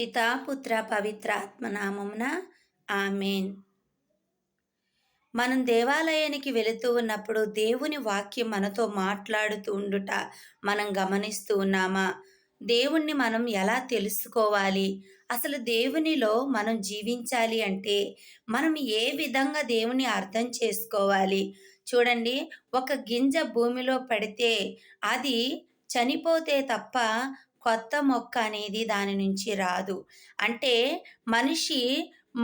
పితాపుత్ర పవిత్ర ఆత్మనామమున amen. మనం దేవాలయానికి వెళుతూ ఉన్నప్పుడు దేవుని వాక్యం మనతో మాట్లాడుతూ ఉండుట మనం గమనిస్తూ ఉన్నామా? దేవుణ్ణి మనం ఎలా తెలుసుకోవాలి? అసలు దేవునిలో మనం జీవించాలి అంటే మనం ఏ విధంగా దేవుని అర్థం చేసుకోవాలి? చూడండి ఒక గింజ భూమిలో పడితే అది చనిపోతే తప్ప కొత్త మొక్క అనేది దాని నుంచి రాదు. అంటే మనిషి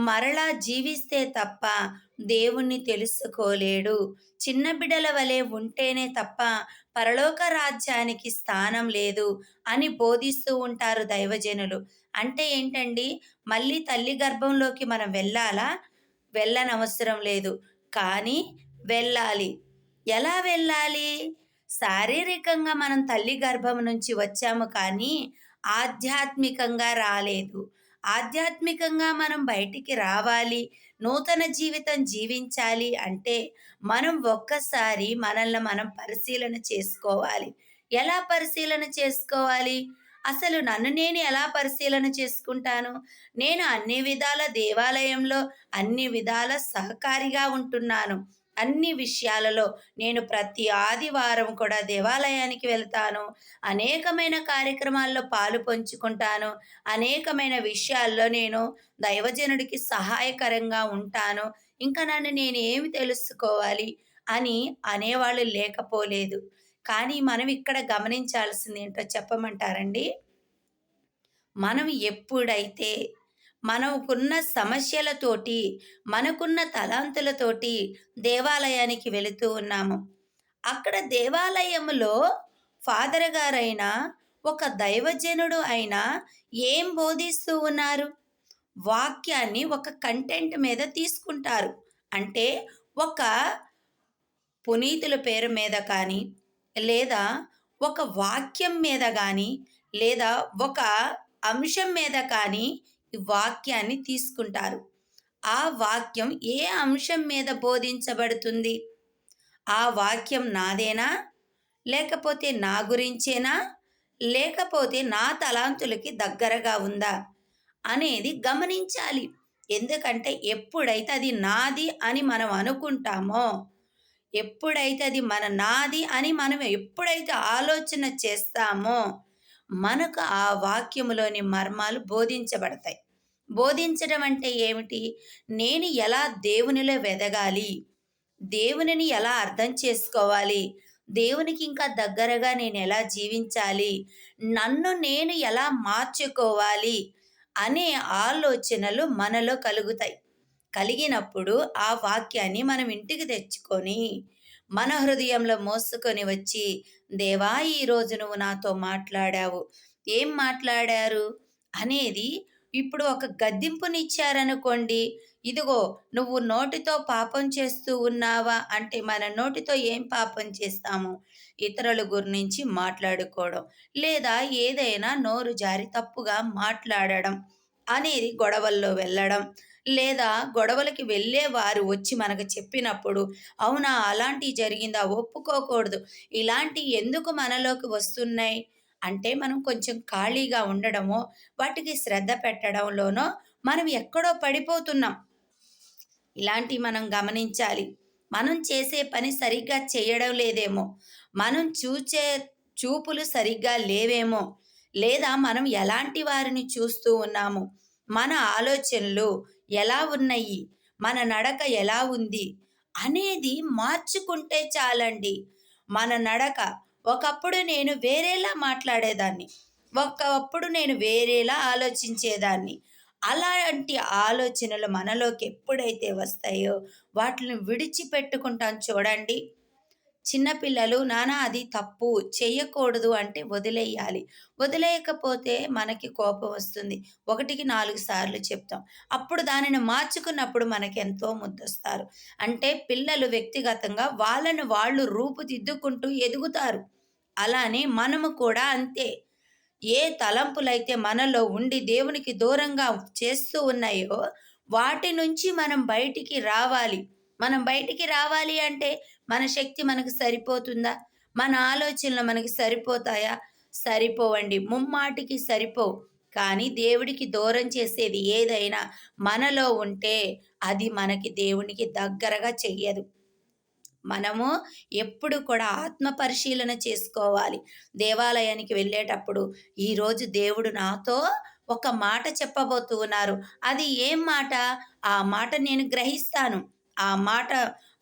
మరలా జీవిస్తే తప్ప దేవుణ్ణి తెలుసుకోలేడు. చిన్న బిడ్డల వలె ఉంటేనే తప్ప పరలోక రాజ్యానికి స్థానం లేదు అని బోధిస్తూ ఉంటారు దైవజనులు. అంటే ఏంటండి? మళ్ళీ తల్లి గర్భంలోకి మనం వెళ్ళాలా? వెళ్ళనవసరం లేదు. కానీ వెళ్ళాలి. ఎలా వెళ్ళాలి? శారీరకంగా మనం తల్లి గర్భం నుంచి వచ్చాము కానీ ఆధ్యాత్మికంగా రాలేదు. ఆధ్యాత్మికంగా మనం బయటికి రావాలి నూతన జీవితం జీవించాలి అంటే మనం ఒక్కసారి మనల్ని మనం పరిశీలన చేసుకోవాలి. ఎలా పరిశీలన చేసుకోవాలి? అసలు నన్ను నేను ఎలా పరిశీలన చేసుకుంటాను? నేను అన్ని విధాల దేవాలయంలో అన్ని విధాల సహకారిగా ఉంటున్నాను. అన్ని విషయాలలో నేను ప్రతి ఆదివారం కూడా దేవాలయానికి వెళ్తాను. అనేకమైన కార్యక్రమాల్లో పాలు పంచుకుంటాను. అనేకమైన విషయాల్లో నేను దైవజనుడికి సహాయకరంగా ఉంటాను. ఇంకా నన్ను నేను ఏమి తెలుసుకోవాలి అని అనేవాళ్ళు లేకపోలేదు. కానీ మనం ఇక్కడ గమనించాల్సింది ఏంటో చెప్పమంటారండి? మనం ఎప్పుడైతే మనకున్న సమస్యలతోటి మనకున్న తలాంతులతోటి దేవాలయానికి వెళుతూ ఉన్నాము. అక్కడ దేవాలయంలో ఫాదర్ గారైన ఒక దైవజనుడు అయిన ఏం బోధిస్తూ ఉన్నారు? వాక్యాన్ని ఒక కంటెంట్ మీద తీసుకుంటారు. అంటే ఒక పునీతుల పేరు మీద కానీ లేదా ఒక వాక్యం మీద కానీ లేదా ఒక అంశం మీద కానీ వాక్యాన్ని తీసుకుంటారు. ఆ వాక్యం ఏ అంశం మీద బోధించబడుతుంది? ఆ వాక్యం నాదేనా? లేకపోతే నా గురించేనా? లేకపోతే నా తలాంతులకి దగ్గరగా ఉందా? అనేది గమనించాలి. ఎందుకంటే ఎప్పుడైతే అది నాది అని మనం అనుకుంటామో ఎప్పుడైతే అది మన నాది అని మనం ఎప్పుడైతే ఆలోచన చేస్తామో మనకు ఆ వాక్యములోని మర్మాలు బోధించబడతాయి. బోధించడం అంటే ఏమిటి? నేను ఎలా దేవునిలో వెదగాలి? దేవునిని ఎలా అర్థం చేసుకోవాలి? దేవునికి ఇంకా దగ్గరగా నేను ఎలా జీవించాలి? నన్ను నేను ఎలా మార్చుకోవాలి? అనే ఆలోచనలు మనలో కలుగుతాయి. కలిగినప్పుడు ఆ వాక్యాన్ని మనం ఇంటికి తెచ్చుకొని మన హృదయంలో మోసుకొని వచ్చి దేవా ఈరోజు నువ్వు నాతో మాట్లాడావు. ఏం మాట్లాడారు? అనేది ఇప్పుడు ఒక గద్దింపునిచ్చారనుకోండి. ఇదిగో నువ్వు నోటితో పాపం చేస్తూ ఉన్నావా? అంటే మన నోటితో ఏం పాపం చేస్తాము? ఇతరుల గురించి మాట్లాడుకోవడం. లేదా ఏదైనా నోరు జారి తప్పుగా మాట్లాడడం అనేది గొడవల్లో వెళ్ళడం. లేదా గొడవలకి వెళ్ళే వారు వచ్చి మనకు చెప్పినప్పుడు అవునా అలాంటివి జరిగిందా? ఒప్పుకోకూడదు. ఇలాంటి ఎందుకు మనలోకి వస్తున్నాయి? అంటే మనం కొంచెం ఖాళీగా ఉండడమో వాటికి శ్రద్ధ పెట్టడంలోనో మనం ఎక్కడో పడిపోతున్నాం. ఇలాంటివి మనం గమనించాలి. మనం చేసే పని సరిగ్గా చేయడం లేదేమో? మనం చూచే చూపులు సరిగ్గా లేవేమో? లేదా మనం ఎలాంటి వారిని చూస్తూ ఉన్నాము? మన ఆలోచనలు ఎలా ఉన్నాయి? మన నడక ఎలా ఉంది? అనేది మార్చుకుంటే చాలండి. మన నడక ఒకప్పుడు నేను వేరేలా మాట్లాడేదాన్ని. ఒకప్పుడు నేను వేరేలా ఆలోచించేదాన్ని. అలాంటి ఆలోచనలు మనలోకి ఎప్పుడైతే వస్తాయో వాటిని విడిచిపెట్టుకుంటాం చూడండి. చిన్నపిల్లలు నానా అది తప్పు చెయ్యకూడదు అంటే వదిలేయాలి. వదిలేయకపోతే మనకి కోపం వస్తుంది. ఒకటికి నాలుగు సార్లు చెప్తాం. అప్పుడు దానిని మార్చుకున్నప్పుడు మనకి ఎంతో ముద్దొస్తారు. అంటే పిల్లలు వ్యక్తిగతంగా వాళ్ళను వాళ్ళు రూపుదిద్దుకుంటూ ఎదుగుతారు. అలానే మనము కూడా అంతే. ఏ తలంపులైతే మనలో ఉండి దేవునికి దూరంగా చేస్తూ ఉన్నాయో వాటి నుంచి మనం బయటికి రావాలి. మనం బయటికి రావాలి అంటే మన శక్తి మనకు సరిపోతుందా? మన ఆలోచనలు మనకి సరిపోతాయా? సరిపోవండి. ముమ్మాటికి సరిపోవు. కానీ దేవుడికి దూరం చేసేది ఏదైనా మనలో ఉంటే అది మనకి దేవునికి దగ్గరగా చెయ్యదు. మనము ఎప్పుడు కూడా ఆత్మ పరిశీలన చేసుకోవాలి. దేవాలయానికి వెళ్ళేటప్పుడు ఈరోజు దేవుడు నాతో ఒక మాట చెప్పబోతూ ఉన్నారు. అది ఏం మాట? ఆ మాట నేను గ్రహిస్తాను. ఆ మాట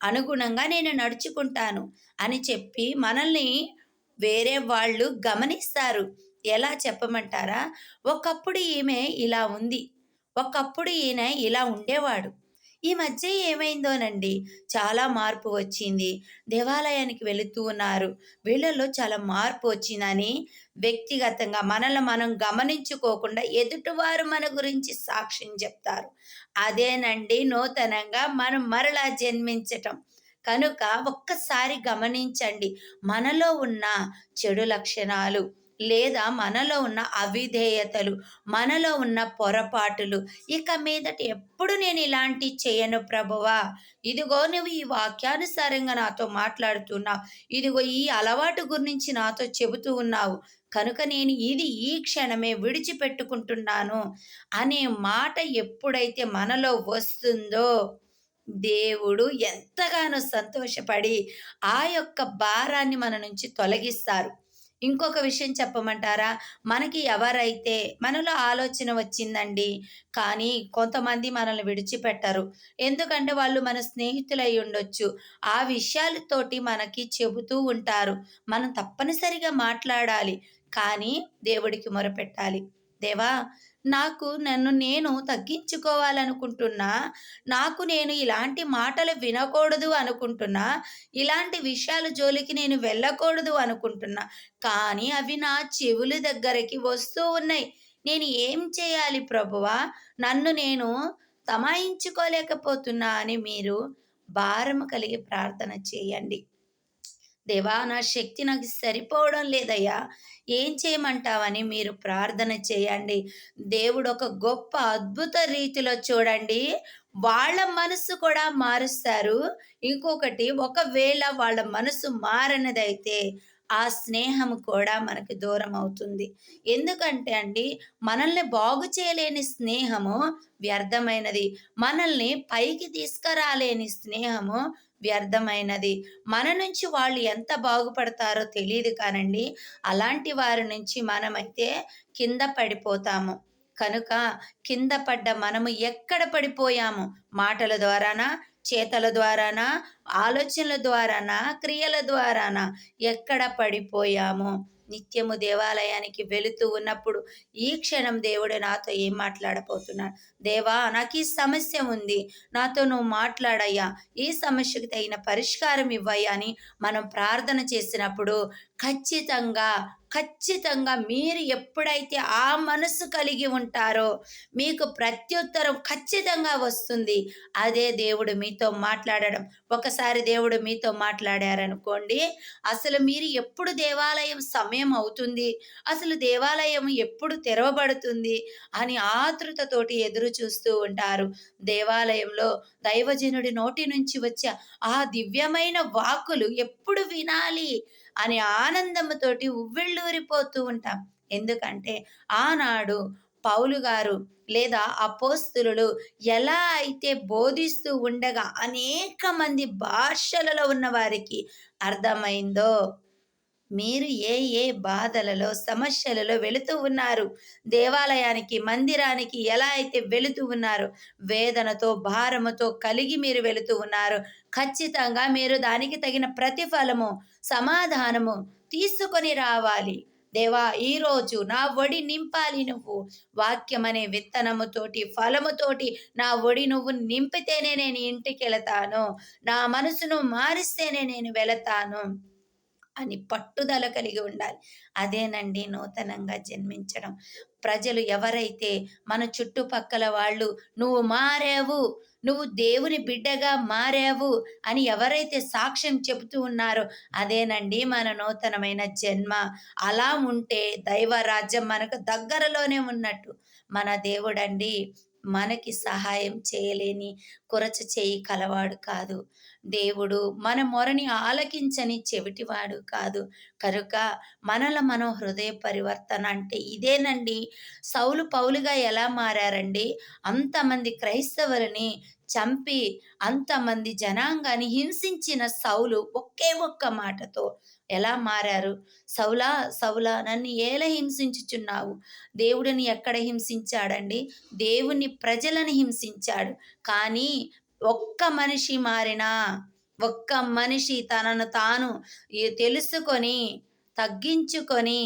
అనుగుణంగా నేను నడుచుకుంటాను అని చెప్పి మనల్ని వేరే వాళ్ళు గమనిస్తారు. ఎలా చెప్పమంటారా? ఒకప్పుడు ఈమె ఇలా ఉంది. ఒకప్పుడు ఈయన ఇలా ఉండేవాడు. ఈ మధ్య ఏమైందోనండి. చాలా మార్పు వచ్చింది. దేవాలయానికి వెళుతూ ఉన్నారు. వీళ్ళల్లో చాలా మార్పు వచ్చిందని వ్యక్తిగతంగా మనల్ని మనం గమనించుకోకుండా ఎదుటివారు మన గురించి సాక్ష్యం చెప్తారు. అదేనండి నూతనంగా మనం మరలా జన్మించటం. కనుక ఒక్కసారి గమనించండి. మనలో ఉన్న చెడు లక్షణాలు లేదా మనలో ఉన్న అవిధేయతలు మనలో ఉన్న పొరపాటులు. ఇక మీదట ఎప్పుడు నేను ఇలాంటి చేయను ప్రభువా. ఇదిగో నువ్వు ఈ వాక్యానుసారంగా నాతో మాట్లాడుతున్నావు. ఇదిగో ఈ అలవాటు గురించి నాతో చెబుతూ ఉన్నావు. కనుక నేను ఇది ఈ క్షణమే విడిచిపెట్టుకుంటున్నాను అనే మాట ఎప్పుడైతే మనలో వస్తుందో దేవుడు ఎంతగానో సంతోషపడి ఆ యొక్క భారాన్ని మన నుంచి తొలగిస్తారు. ఇంకొక విషయం చెప్పమంటారా? మనకి ఎవరైతే మనలో ఆలోచన వచ్చిందండి కానీ కొంతమంది మనల్ని విడిచిపెట్టరు. ఎందుకంటే వాళ్ళు మన స్నేహితులై ఉండొచ్చు. ఆ విషయాలతోటి మనకి చెబుతూ ఉంటారు. మనం తప్పనిసరిగా మాట్లాడాలి. కానీ దేవుడికి మొరపెట్టాలి. దేవా నాకు నన్ను నేను తగ్గించుకోవాలనుకుంటున్నా నాకు నేను ఇలాంటి మాటలు వినకూడదు అనుకుంటున్నా ఇలాంటి విషయాల జోలికి నేను వెళ్ళకూడదు అనుకుంటున్నా కానీ అవి నా చెవుల దగ్గరికి వస్తూ ఉన్నాయి. నేను ఏం చేయాలి ప్రభువా? నన్ను నేను తమాయించుకోలేకపోతున్నా అని మీరు భారము కలిగి ప్రార్థన చేయండి. దేవా నా శక్తి నాకు సరిపోవడం లేదయ్యా. ఏం చేయమంటావని మీరు ప్రార్థన చేయండి. దేవుడు ఒక గొప్ప అద్భుత రీతిలో చూడండి. వాళ్ళ మనసు కూడా మారుస్తారు. ఇంకొకటి ఒకవేళ వాళ్ళ మనసు మారనిదైతే ఆ స్నేహం కూడా మనకి దూరం అవుతుంది. ఎందుకంటే అండి మనల్ని బాగు చేయలేని స్నేహము వ్యర్థమైనది. మనల్ని పైకి తీసుకురాలేని స్నేహము వ్యర్థమైనది. మన నుంచి వాళ్ళు ఎంత బాగుపడతారో తెలియదు కానండి. అలాంటి వారి నుంచి మనమైతే కింద పడిపోతాము. కనుక కింద పడ్డ మనము ఎక్కడ పడిపోయాము? మాటల ద్వారానా? చేతల ద్వారానా? ఆలోచనల ద్వారానా? క్రియల ద్వారానా? ఎక్కడ పడిపోయాము? నిత్యము దేవాలయానికి వెళుతూ ఉన్నప్పుడు ఈ క్షణం దేవుడు నాతో ఏం మాట్లాడబోతున్నాడు? దేవా నాకు ఈ సమస్య ఉంది. నాతో నువ్వు మాట్లాడయ్యా. ఈ సమస్యకు తగిన పరిష్కారం ఇవ్వయ్యా అని మనం ప్రార్థన చేసినప్పుడు ఖచ్చితంగా ఖచ్చితంగా మీరు ఎప్పుడైతే ఆ మనసు కలిగి ఉంటారో మీకు ప్రత్యుత్తరం ఖచ్చితంగా వస్తుంది. అదే దేవుడు మీతో మాట్లాడడం. ఒకసారి దేవుడు మీతో మాట్లాడారనుకోండి అసలు మీరు ఎప్పుడు దేవాలయం సమయం అవుతుంది? అసలు దేవాలయం ఎప్పుడు తెరవబడుతుంది? అని ఆతృతతోటి ఎదురు చూస్తూ ఉంటారు. దేవాలయంలో దైవజనుడి నోటి నుంచి వచ్చే ఆ దివ్యమైన వాక్కులు ఎప్పుడు వినాలి అనే ఆనందముతోటి ఉవ్వెళ్ళూరిపోతూ ఉంటాం. ఎందుకంటే ఆనాడు పౌలు గారు లేదా అపోస్తులు ఎలా అయితే బోధిస్తూ ఉండగా అనేక మంది భాషలలో ఉన్న వారికి అర్థమైందో మీరు ఏ ఏ బాధలలో సమస్యలలో వెళుతూ ఉన్నారు? దేవాలయానికి మందిరానికి ఎలా అయితే వెళుతూ ఉన్నారు? వేదనతో భారముతో కలిగి మీరు వెళుతూ ఉన్నారు. ఖచ్చితంగా మీరు దానికి తగిన ప్రతిఫలము సమాధానము తీసుకొని రావాలి. దేవా ఈరోజు నా ఒడి నింపాలి నువ్వు. వాక్యం అనే విత్తనముతోటి ఫలముతోటి నా ఒడి నువ్వు నింపితేనే నేను ఇంటికి వెళతాను నా మనసును మారిస్తేనే నేను వెళతాను. అని పట్టుదల కలిగి ఉండాలి. అదేనండి నూతనంగా జన్మించడం. ప్రజలు ఎవరైతే మన చుట్టుపక్కల వాళ్ళు నువ్వు మారావు నువ్వు దేవుని బిడ్డగా మారావు అని ఎవరైతే సాక్ష్యం చెబుతూ ఉన్నారో అదేనండి మన నూతనమైన జన్మ. అలా ఉంటే దైవ రాజ్యం మనకు దగ్గరలోనే ఉన్నట్టు. మన దేవుడండి మనకి సహాయం చేయలేని కురచ చేయి కలవాడు కాదు. దేవుడు మన మొరని ఆలకించని చెవిటివాడు కాదు. కనుక మనల మనం హృదయ పరివర్తన అంటే ఇదేనండి. సౌలు పౌలుగా ఎలా మారారండి? అంతమంది క్రైస్తవులని చంపి అంతమంది జనాంగాన్ని హింసించిన సౌలు ఒకే ఒక్క మాటతో ఎలా మారారు? సౌలా సౌలా నన్ను ఏల హింసించుచున్నావు? దేవుడిని ఎక్కడ హింసించాడండి? దేవుని ప్రజలను హింసించాడు. కానీ ఒక్క మనిషి మారినా ఒక్క మనిషి తనను తాను తెలుసుకొని తగ్గించుకొని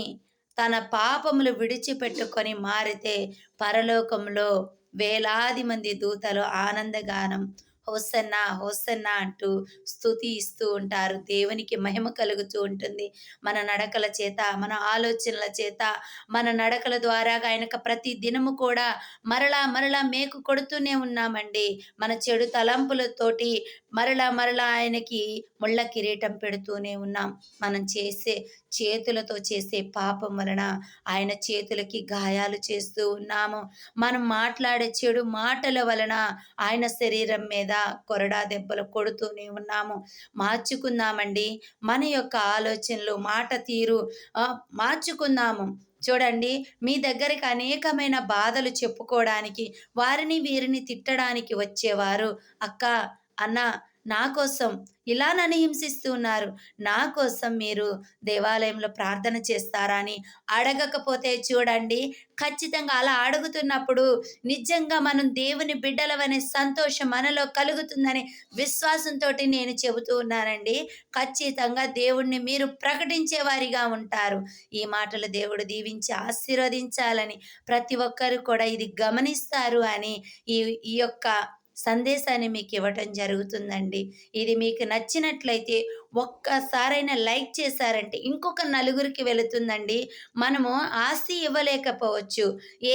తన పాపములు విడిచిపెట్టుకొని మారితే పరలోకంలో వేలాది మంది దూతలు ఆనందగానం హోసన్న హోసన్న అంటూ స్థుతి ఇస్తూ ఉంటారు. దేవునికి మహిమ కలుగుతూ ఉంటుంది. మన నడకల చేత మన ఆలోచనల చేత మన నడకల ద్వారా ఆయనకు ప్రతి దినము కూడా మరలా మరలా మేకు కొడుతూనే ఉన్నామండి. మన చెడు తలంపులతోటి మరలా మరలా ఆయనకి ముళ్ళ కిరీటం పెడుతూనే ఉన్నాం. మనం చేసే చేతులతో చేసే పాపం వలన ఆయన చేతులకి గాయాలు చేస్తూ ఉన్నాము. మనం మాట్లాడే చెడు మాటల వలన ఆయన శరీరం మీద కొరడా దెబ్బలు కొడుతూనే ఉన్నాము. మార్చుకుందామండి. మన యొక్క ఆలోచనలు మాట తీరు మార్చుకుందాము. చూడండి మీ దగ్గరికి అనేకమైన బాధలు చెప్పుకోవడానికి వారిని వీరిని తిట్టడానికి వచ్చేవారు. అక్క అన్న నా కోసం ఇలా నన్ను హింసిస్తూ ఉన్నారు. నా కోసం మీరు దేవాలయంలో ప్రార్థన చేస్తారా అని అడగకపోతే చూడండి. ఖచ్చితంగా అలా అడుగుతున్నప్పుడు నిజంగా మనం దేవుని బిడ్డలవనే సంతోషం మనలో కలుగుతుందనే విశ్వాసంతో నేను చెబుతూ ఉన్నానండి. ఖచ్చితంగా దేవుణ్ణి మీరు ప్రకటించే వారిగా ఉంటారు. ఈ మాటలు దేవుడు దీవించి ఆశీర్వదించాలని ప్రతి ఒక్కరు కూడా ఇది గమనిస్తారు అని ఈ ఈ యొక్క సందేశాన్ని మీకు ఇవ్వటం జరుగుతుందండి. ఇది మీకు నచ్చినట్లయితే ఒక్కసారైనా లైక్ చేశారంటే ఇంకొక నలుగురికి వెళుతుందండి. మనము ఆస్తి ఇవ్వలేకపోవచ్చు.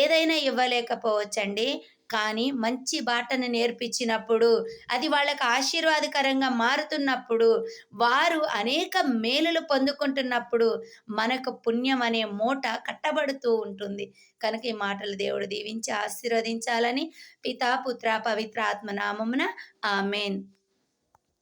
ఏదైనా ఇవ్వలేకపోవచ్చు అండి కానీ మంచి బాటను నేర్పించినప్పుడు అది వాళ్ళకు ఆశీర్వాదకరంగా మారుతున్నప్పుడు వారు అనేక మేలులు పొందుకుంటున్నప్పుడు మనకు పుణ్యం అనే మూట కట్టబడుతూ ఉంటుంది. కనుక ఈ మాటలు దేవుడు దీవించి ఆశీర్వదించాలని పితా పుత్ర పవిత్ర ఆత్మ నామమున ఆమెన్.